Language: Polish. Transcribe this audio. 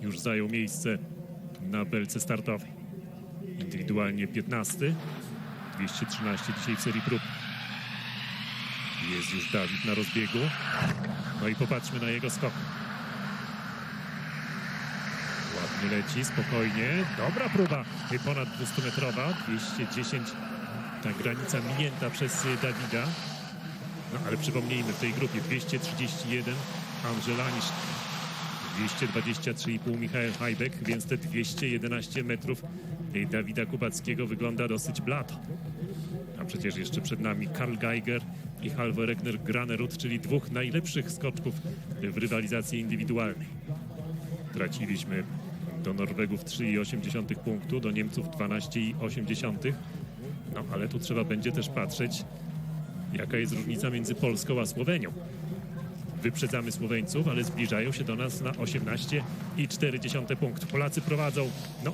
Już zajął miejsce na belce startowej. Indywidualnie 15. 213 dzisiaj w serii prób. Jest już Dawid na rozbiegu. No i popatrzmy na jego skok. Ładnie leci, spokojnie. Dobra próba, ponad 200-metrowa. 210, ta granica minięta przez y, Dawida. No ale przypomnijmy, w tej grupie 231 Andrzej Lanisz, 223,5 Michał Hajbek, więc te 211 metrów Dawida Kubackiego wygląda dosyć blato. A przecież jeszcze przed nami Karl Geiger i Halvor Regner Granerud, czyli dwóch najlepszych skoczków w rywalizacji indywidualnej. Traciliśmy do Norwegów 3,8 punktu, do Niemców 12,8. No ale tu trzeba będzie też patrzeć, jaka jest różnica między Polską a Słowenią. Wyprzedzamy Słoweńców, ale zbliżają się do nas na 18,4 punktu. Polacy prowadzą no,